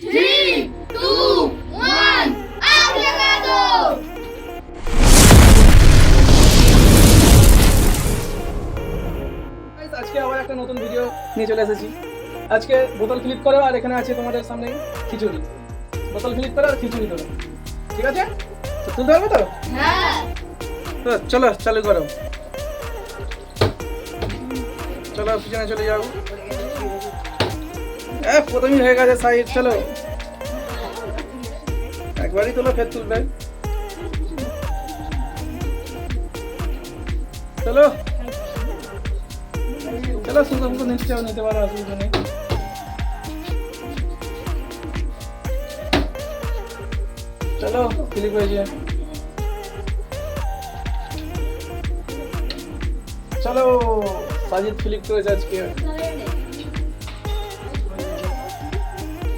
Three, two, one, abracado! আজকে আবার একটা নতুন ভিডিও নিয়ে চলে এসেছি। আজকে বোতল ফ্লিপ করো আর এখানে আছে তোমাদের সামনে খিচুড়ি। বোতল ফ্লিপ করো আর খিচুড়ি করো। ঠিক আছে? তুলতে পারবে তো? হ্যাঁ। তো চলো চালু করো। চলো পিছনে চলে যাও। এ প্রথমেই হয়ে গেছে সাইড, চলো। একবারই তোলো ফের তুলবে। চলো। চলো সুন্দর সুন্দর নিতে নিতে পারো, অসুবিধা নেই। চলো ক্লিক হয়েছে চলো, সাজিদ ফ্লিপ করেছে আজকে।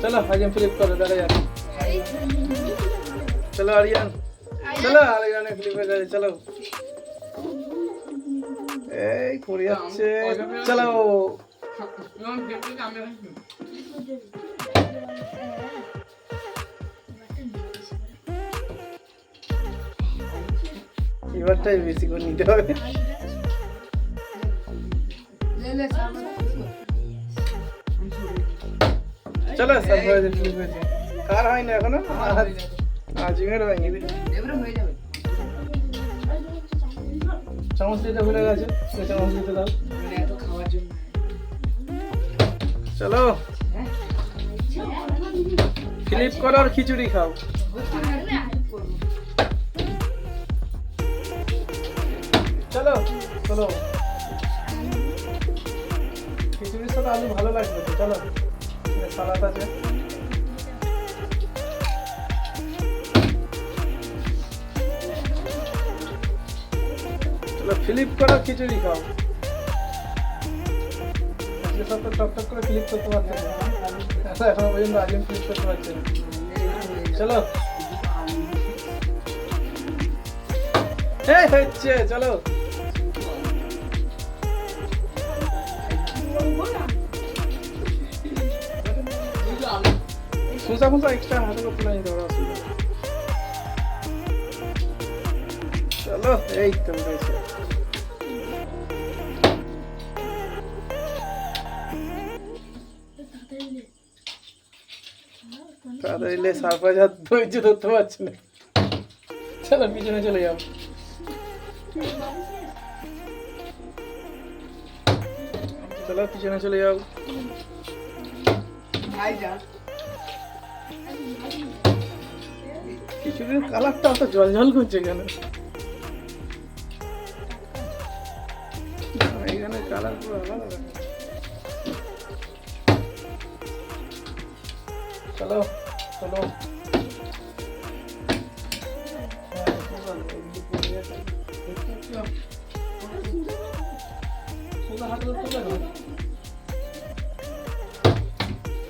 চলো আজম ফ্লিপ করো দাঁড়া যান চলো, আরিয়ান। চলো, আরিয়ানে ফ্লিপ হয়ে গেছে চলো। এই পড়ে যাচ্ছে চলো। এবারটাই বেশি করে নিতে হবে। চলো সারপ্রাইজ ফ্লিপ হয়েছে। কার হয়নি এখনও? আজ- আজিমের হয়নি। চামচ দিতে ভুলে গেছে? চামচ দিতে দাও। চলো। ফ্লিপ করো আর খিচুড়ি খাও। চলো চলো। খিচুড়ির সাথে আলু ভালো লাগবে তো চলো সালাদ আছে। ফ্লিপ খিচুড়ি খাও। সব তো টক টক করে করতে পারছে ফ্লিপ করতে চলো। হচ্ছে, চলো। ফুসা ফুসা এক্সট্রা হাতে করতে নাই ধরো। চলো, এই তো উঠেছে তাড়াতাড়ি লে, সারপ্রাইজ হাত ধৈর্য ধরতে পারছি না। চলো, পিছনে চলে যাও। চলো, পিছনে চলে যাও। খিচুড়ির কালারটা অত জল জল করছে কেন? এখানে কালার পুরো আলাদা। চলো চলো।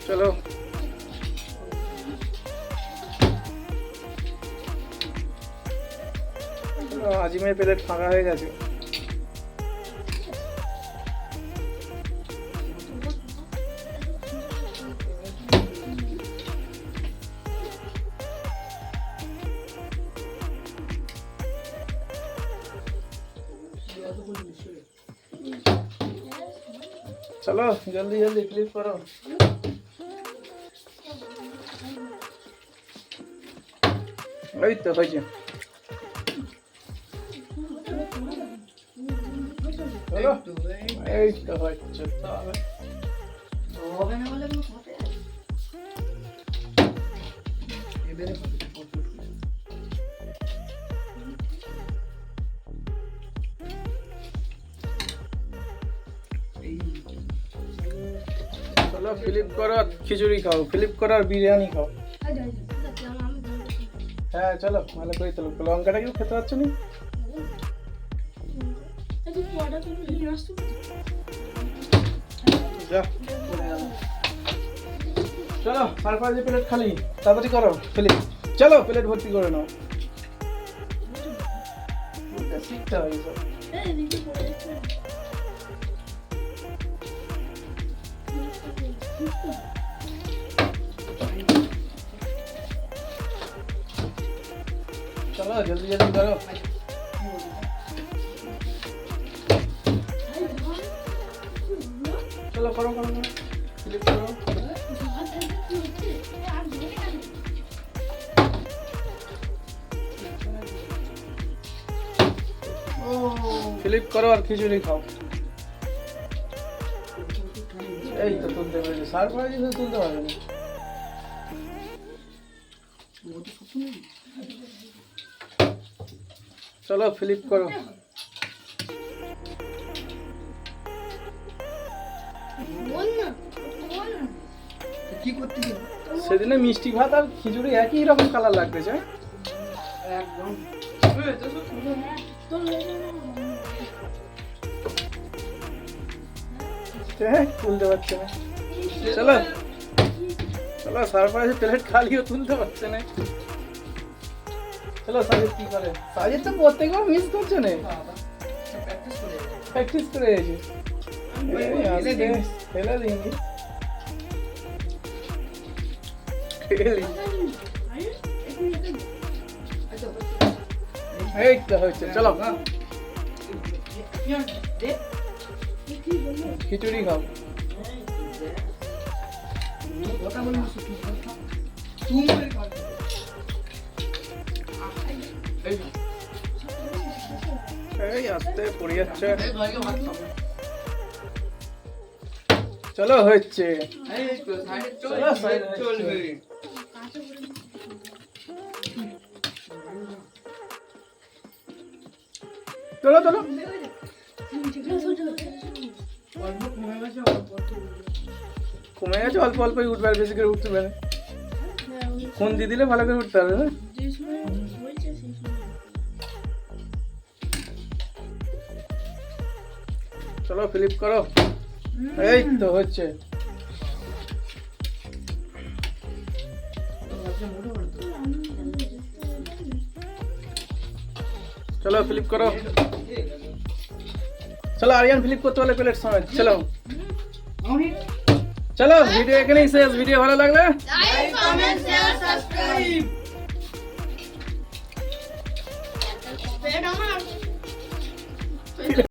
হ্যাঁ, আজিমের প্লেট ফাঁকা হয়ে গেছে। চলো জলদি জলদি ক্লিক করো। এই তো চলো। এই তো হচ্ছে তবে চলো ফ্লিপ করো খিচুড়ি খাও। ফ্লিপ করো আর বিরিয়ানি খাও। হ্যাঁ চলো ভালো করে চলো, লঙ্কাটা কেউ খেতে পারছ না। চলো তারপরে যে প্লেট খালি, তাড়াতাড়ি করো প্লেট চলো প্লেট ভর্তি করে নাও। শিখতে চলো, জলদি জলদি করো। করো করো করো। ক্লিক করো। ফ্লিপ করো আর খিচুড়ি খাও। এই তো তুলতে পেরেছি সার করে দিয়েছে তুলতে পারবে না চলো ফ্লিপ করো। কি করতে সেদিনে মিষ্টি ভাত আর খিচুড়ি একই রকম কালার লাগতেছে একদম। হ্যাঁ তুলতে পারছে না। চলো। চলো সারপ্রাইজ প্লেট খালিও তুলতে পারছে না। চলো সাজিদ কি করে? সাজিদ তো প্রত্যেকবার মিস করছে না। প্র্যাকটিস করে প্র্যাকটিস করে ফেলে দিইনি এই তো হচ্ছে চলো খিচুড়ি খাও এই আস্তে পড়ে যাচ্ছে। চলো হচ্ছে। চলো, চলো কমে গেছে অল্প একটু কমে গেছে অল্প অল্পই উঠবে আর বেশি করে উঠতে পারে। ফোন দিয়ে দিলে ভালো করে উঠতে হবে না চলো ফ্লিপ করো। এই তো হচ্ছে। চলো ফ্লিপ করো। চলো আরিয়ান ফ্লিপ করতে হলে প্লেট সময়। চলো। চলো ভিডিও এখানেই শেষ। ভিডিও ভালো লাগলে লাইক কমেন্ট শেয়ার সাবস্ক্রাইব